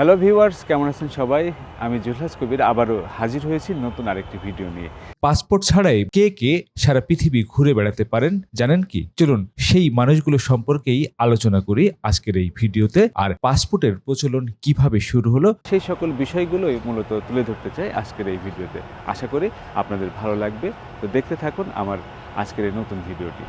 Hello viewers কেমন আছেন সবাই? আমি জুলহাস কবির আবারও হাজির হয়েছি নতুন আরেকটি ভিডিও নিয়ে। পাসপোর্ট ছাড়াই কে কে সারা পৃথিবী ঘুরে বেড়াতে পারেন জানেন কি? চলুন সেই মানুষগুলো সম্পর্কেই আলোচনা করি আজকের এই ভিডিওতে আর পাসপোর্টের প্রচলন কীভাবে শুরু হলো সেই সকল বিষয়গুলোই মূলত তুলে ধরতে চাই আজকের এই ভিডিওতে। আশা করি আপনাদের ভালো লাগবে। তো দেখতে থাকুন আমার আজকের এই নতুন ভিডিওটি।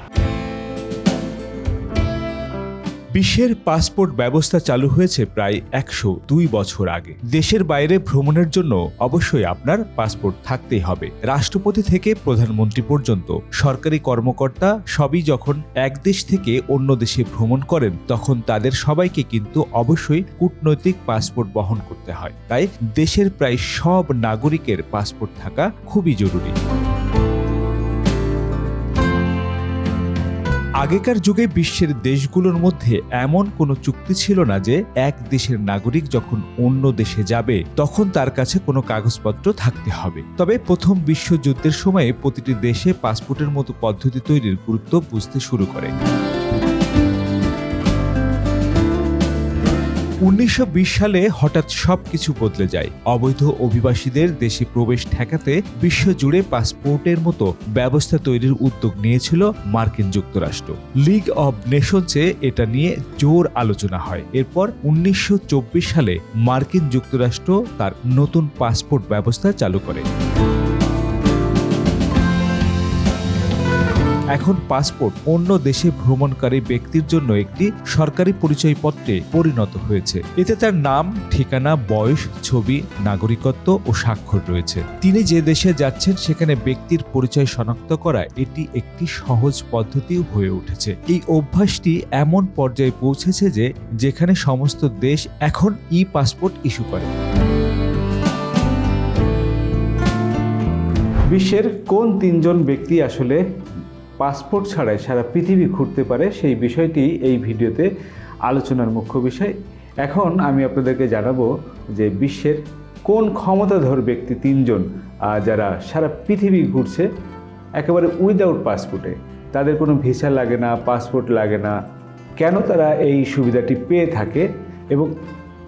বিশ্বের পাসপোর্ট ব্যবস্থা চালু হয়েছে প্রায় একশো দুই বছর আগে। দেশের বাইরে ভ্রমণের জন্য অবশ্যই আপনার পাসপোর্ট থাকতেই হবে। রাষ্ট্রপতি থেকে প্রধানমন্ত্রী পর্যন্ত সরকারি কর্মকর্তা সবই যখন এক দেশ থেকে অন্য দেশে ভ্রমণ করেন, তখন তাদের সবাইকে কিন্তু অবশ্যই কূটনৈতিক পাসপোর্ট বহন করতে হয়। তাই দেশের প্রায় সব নাগরিকের পাসপোর্ট থাকা খুবই জরুরি। আগেকার যুগে বিশ্বের দেশগুলোর মধ্যে এমন কোনো চুক্তি ছিল না যে এক দেশের নাগরিক যখন অন্য দেশে যাবে, তখন তার কাছে কোনো কাগজপত্র থাকতে হবে। তবে প্রথম বিশ্বযুদ্ধের সময়ে প্রতিটি দেশে পাসপোর্টের মতো পদ্ধতি তৈরির গুরুত্ব বুঝতে শুরু করে। উনিশশো বিশ সালে হঠাৎ সবকিছু বদলে যায়। অবৈধ অভিবাসীদের দেশে প্রবেশ ঠেকাতে বিশ্বজুড়ে পাসপোর্টের মতো ব্যবস্থা তৈরির উদ্যোগ নিয়েছিল মার্কিন যুক্তরাষ্ট্র। লিগ অব নেশনসে এটা নিয়ে জোর আলোচনা হয়। এরপর উনিশশো চব্বিশ সালে মার্কিন যুক্তরাষ্ট্র তার নতুন পাসপোর্ট ব্যবস্থা চালু করে। এখন পাসপোর্ট অন্য দেশে ভ্রমণকারী ব্যক্তির জন্য একটি সরকারি পরিচয়পত্রে পরিণত হয়েছে। এতে তার নাম ঠিকানা বয়স ছবি নাগরিকত্ব ও স্বাক্ষর রয়েছে। তিনি যে দেশে যাচ্ছেন সেখানে ব্যক্তির পরিচয় শনাক্ত করা এটি একটি সহজ পদ্ধতিও হয়ে উঠেছে। এই অভ্যাসটি এমন পর্যায়ে পৌঁছেছে যে যেখানে সমস্ত দেশ এখন ই পাসপোর্ট ইস্যু করে। বিশ্বের কোন তিনজন ব্যক্তি আসলে পাসপোর্ট ছাড়াই সারা পৃথিবী ঘুরতে পারে সেই বিষয়টি এই ভিডিওতে আলোচনার মুখ্য বিষয়। এখন আমি আপনাদেরকে জানাব যে বিশ্বের কোন ক্ষমতাধর ব্যক্তি তিনজন যারা সারা পৃথিবী ঘুরছে একেবারে উইদাউট পাসপোর্টে তাদের কোনো ভিসা লাগে না পাসপোর্ট লাগে না। কেন তারা এই সুবিধাটি পেয়ে থাকে এবং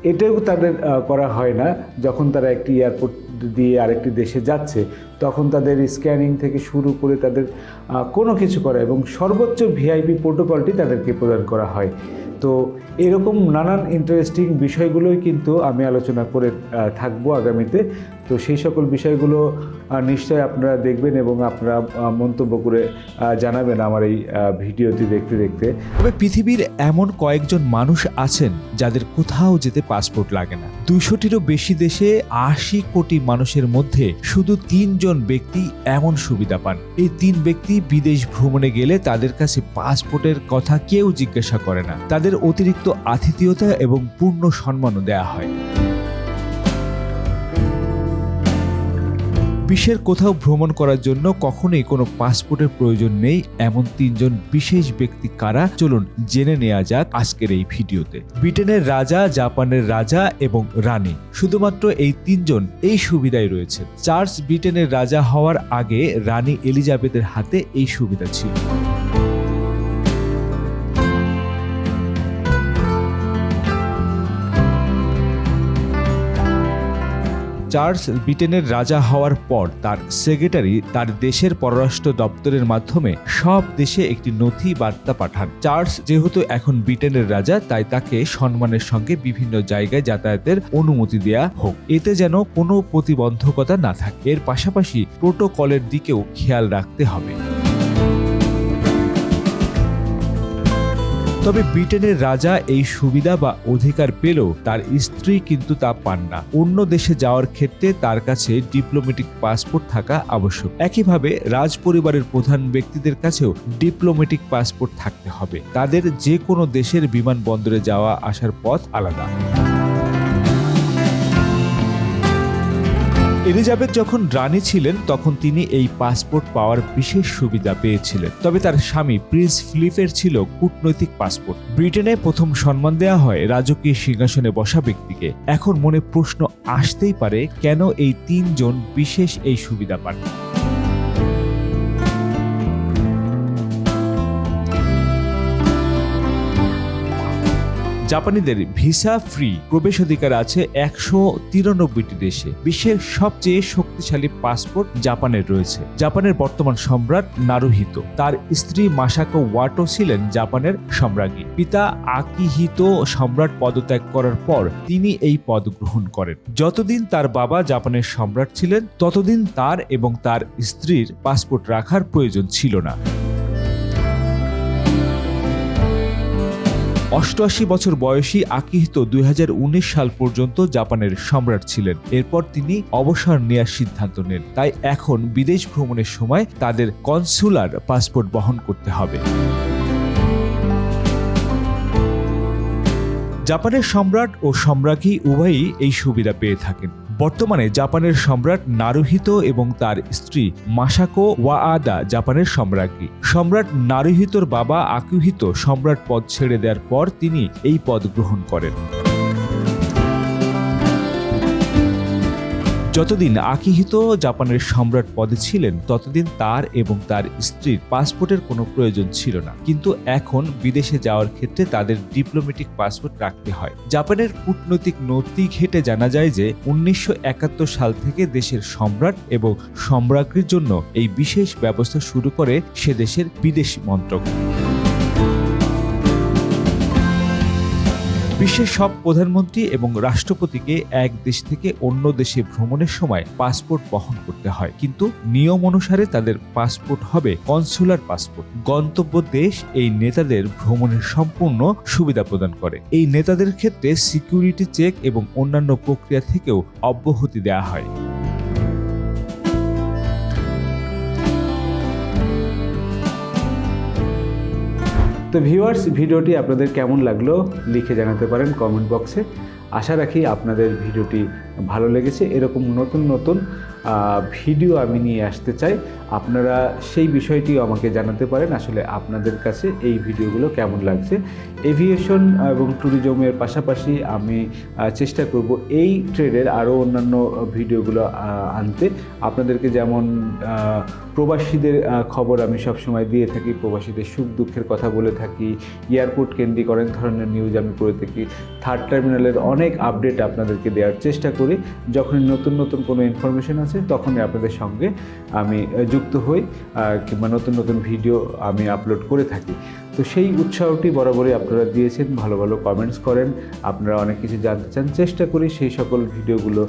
এটাও তাদের করা হয় না। যখন তারা একটি এয়ারপোর্ট দিয়ে আরেকটি দেশে যাচ্ছে, তখন তাদের স্ক্যানিং থেকে শুরু করে তাদের কোনো কিছু করা এবং সর্বোচ্চ ভিআইপি প্রোটোকলটি তাদেরকে প্রদান করা হয়। তো এরকম নানান ইন্টারেস্টিং বিষয়গুলোই কিন্তু আমি আলোচনা করে থাকব আগামীতে। তো সেই সকল বিষয়গুলো নিশ্চয়ই আপনারা দেখবেন এবং আপনারা মন্তব্য করে জানাবেন আমার এই ভিডিওটি দেখতে দেখতে। তবে পৃথিবীর এমন কয়েকজন মানুষ আছেন যাদের কোথাও যেতে পাসপোর্ট লাগে না। দুইশোটিরও বেশি দেশে আশি কোটি মানুষের মধ্যে শুধু তিনজন ব্যক্তি এমন সুবিধা পান। এই তিন ব্যক্তি বিদেশ ভ্রমণে গেলে তাদের কাছে পাসপোর্টের কথা কেউ জিজ্ঞাসা করে না। তাদের অতিরিক্ত আতিথেয়তা এবং পূর্ণ সম্মানও দেয়া হয়। বিশ্বের কোথাও ভ্রমণ করার জন্য কখনোই কোনো পাসপোর্টের প্রয়োজন নেই, এমন তিনজন বিশেষ ব্যক্তি কারা? চলুন জেনে নেওয়া যাক আজকের এই ভিডিওতে। ব্রিটেনের রাজা, জাপানের রাজা এবং রানী। শুধুমাত্র এই তিনজন এই সুবিধায় রয়েছে। চার্লস ব্রিটেনের রাজা হওয়ার আগে রানী এলিজাবেথের হাতে এই সুবিধা ছিল। চার্লস ব্রিটেনের রাজা হওয়ার পর তার সেক্রেটারি তার দেশের পররাষ্ট্র দপ্তরের মাধ্যমে সব দেশে একটি নথি বার্তা পাঠান। চার্লস যেহেতু এখন ব্রিটেনের রাজা, তাই তাকে সম্মানের সঙ্গে বিভিন্ন জায়গায় যাতায়াতের অনুমতি দেয়া হোক। এতে যেন কোনো প্রতিবন্ধকতা না থাকে। এর পাশাপাশি প্রোটোকলের দিকেও খেয়াল রাখতে হবে। তবে ব্রিটেনের রাজা এই সুবিধা বা অধিকার পেলেও তার স্ত্রী কিন্তু তা পান না। অন্য দেশে যাওয়ার ক্ষেত্রে তার কাছে ডিপ্লোমেটিক পাসপোর্ট থাকা আবশ্যক। একইভাবে রাজ পরিবারের প্রধান ব্যক্তিদের কাছেও ডিপ্লোমেটিক পাসপোর্ট থাকতে হবে। তাদের যে কোনো দেশের বিমানবন্দরে যাওয়া আসার পথ আলাদা। এলিজাবেথ যখন রানী ছিলেন, তখন তিনি এই পাসপোর্ট পাওয়ার বিশেষ সুবিধা পেয়েছিলেন। তবে তার স্বামী প্রিন্স ফিলিপের ছিল কূটনৈতিক পাসপোর্ট। ব্রিটেনে প্রথম সম্মান দেয়া হয় রাজকীয় সিংহাসনে বসা ব্যক্তিকে। এখন মনে প্রশ্ন আসতেই পারে, কেন এই তিনজন বিশেষ এই সুবিধা পান জাপানিদের ভিসা ফ্রি প্রবেশাধিকার আছে একশো তিরানব্বইটি দেশে। বিশ্বের সবচেয়ে শক্তিশালী পাসপোর্ট জাপানের রয়েছে। জাপানের বর্তমান সম্রাট নারুহিত, তার স্ত্রী মাসাকো ওয়াটো ছিলেন জাপানের সম্রাজ্ঞী। পিতা আকিহিতো সম্রাট পদত্যাগ করার পর তিনি এই পদ গ্রহণ করেন। যতদিন তার বাবা জাপানের সম্রাট ছিলেন, ততদিন তার এবং তার স্ত্রীর পাসপোর্ট রাখার প্রয়োজন ছিল না। অষ্টআশি বছর বয়সী আকিহিতো দুই সাল পর্যন্ত জাপানের সম্রাট ছিলেন। এরপর তিনি অবসর নেওয়ার সিদ্ধান্ত নেন। তাই এখন বিদেশ ভ্রমণের সময় তাদের কনসুলার পাসপোর্ট বহন করতে হবে। জাপানের সম্রাট ও সম্রাজ্ঞী উভয়ই এই সুবিধা পেয়ে থাকেন। বর্তমানে জাপানের সম্রাট নারুহিত এবং তার স্ত্রী মাসাকো ওয়াআদা জাপানের সম্রাজ্ঞী। সম্রাট নারুহিতোর বাবা আকুহিত সম্রাট পদ ছেড়ে দেওয়ার পর তিনি এই পদ গ্রহণ করেন। যতদিন আকিহিতো জাপানের সম্রাট পদে ছিলেন, ততদিন তার এবং তার স্ত্রীর পাসপোর্টের কোনো প্রয়োজন ছিল না। কিন্তু এখন বিদেশে যাওয়ার ক্ষেত্রে তাদের ডিপ্লোমেটিক পাসপোর্ট রাখতে হয়। জাপানের কূটনৈতিক নথি ঘেটে জানা যায় যে, উনিশশো একাত্তর সাল থেকে দেশের সম্রাট এবং সম্রাজ্ঞীর জন্য এই বিশেষ ব্যবস্থা শুরু করে সে দেশের বিদেশ মন্ত্রক। বিশ্বের সব প্রধানমন্ত্রী এবং রাষ্ট্রপতিকে এক দেশ থেকে অন্য দেশে ভ্রমণের সময় পাসপোর্ট বহন করতে হয়। কিন্তু নিয়ম অনুসারে তাদের পাসপোর্ট হবে কনসুলার পাসপোর্ট। গন্তব্য দেশ এই নেতাদের ভ্রমণের সম্পূর্ণ সুবিধা প্রদান করে। এই নেতাদের ক্ষেত্রে সিকিউরিটি চেক এবং অন্যান্য প্রক্রিয়া থেকেও অব্যাহতি দেওয়া হয়। তো ভিউয়ার্স ভিডিওটি আপনাদের কেমন লাগল লিখে জানাতে পারেন কমেন্ট বক্সে আশা রাখি আপনাদের ভিডিওটি ভালো লেগেছে। এরকম নতুন নতুন ভিডিও আমি নিয়ে আসতে চাই। আপনারা সেই বিষয়টি আমাকে জানাতে পারেন আসলে আপনাদের কাছে এই ভিডিওগুলো কেমন লাগছে। এভিয়েশন এবং ট্যুরিজমের পাশাপাশি আমি চেষ্টা করব এই ট্রেডের আরও অন্যান্য ভিডিওগুলো আনতে। আপনাদেরকে যেমন প্রবাসীদের খবর আমি সবসময় দিয়ে থাকি, প্রবাসীদের সুখ দুঃখের কথা বলে থাকি, এয়ারপোর্ট কেন্দ্রিক অনেক ধরনের নিউজ আমি করে থাকি, থার্ড টার্মিনালের অনেক আপডেট আপনাদেরকে দেওয়ার চেষ্টা করি। যখন নতুন নতুন কোনো ইনফরমেশন আছে তখনই আপনাদের সঙ্গে আমি যুক্ত হই কিংবা নতুন নতুন ভিডিও আমি আপলোড করে থাকি। তো সেই উৎসাহটি বরাবরই আপনারা দিয়েছেন, ভালো ভালো কমেন্টস করেন। আপনারা অনেক কিছু জানতে চান, চেষ্টা করি সেই সকল ভিডিওগুলো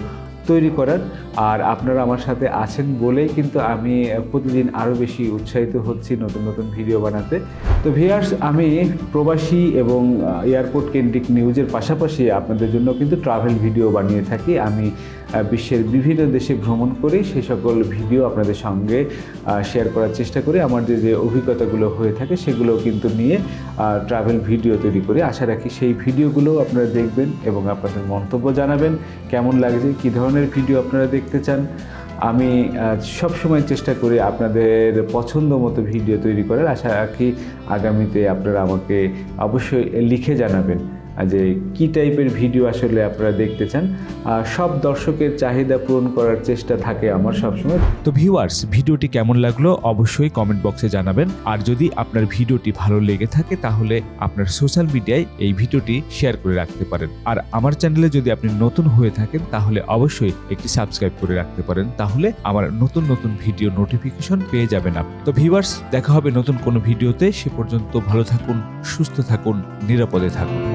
তৈরি করার, আর আপনারা আমার সাথে আছেন বলেই কিন্তু আমি প্রতিদিন আরও বেশি উৎসাহিত হচ্ছি নতুন নতুন ভিডিও বানাতে। তো ভিয়ার্স আমি প্রবাসী এবং এয়ারপোর্ট কেন্দ্রিক নিউজের পাশাপাশি আপনাদের জন্য কিন্তু ট্রাভেল ভিডিও বানিয়ে থাকি। আমি বিশ্বের বিভিন্ন দেশে ভ্রমণ করে সেই সকল ভিডিও আপনাদের সঙ্গে শেয়ার করার চেষ্টা করি। আমার যে যে অভিজ্ঞতাগুলো হয়ে থাকে সেগুলো কিন্তু নিয়ে ট্রাভেল ভিডিও তৈরি করি। আশা রাখি সেই ভিডিওগুলো আপনারা দেখবেন এবং আপনাদের মন্তব্য জানাবেন। কেমন লাগছে, কী ধরনের ভিডিও আপনারা দেখতে চান, আমি সবসময় চেষ্টা করি আপনাদের পছন্দ মতো ভিডিও তৈরি করার। আশা রাখি আগামীতে আপনারা আমাকে অবশ্যই লিখে জানাবেন। যে কী টাইপের ভিডিও আসলে আপনারা দেখতে চান সব দর্শকের চাহিদা পূরণ করার চেষ্টা থাকে আমার সবসময়। তো ভিউয়ার্স ভিডিওটি কেমন লাগল অবশ্যই কমেন্ট বক্সে জানাবেন। আর যদি আপনার ভিডিওটি ভালো লেগে থাকে তাহলে আপনার সোশ্যাল মিডিয়ায় এই ভিডিওটি শেয়ার করে রাখতে পারেন। আর আমার চ্যানেলে যদি আপনি নতুন হয়ে থাকেন তাহলে অবশ্যই একটি সাবস্ক্রাইব করে রাখতে পারেন। তাহলে আমার নতুন নতুন ভিডিও নোটিফিকেশন পেয়ে যাবেন আপনি। তো ভিউয়ার্স দেখা হবে নতুন কোনো ভিডিওতে সে পর্যন্ত ভালো থাকুন, সুস্থ থাকুন, নিরাপদে থাকুন।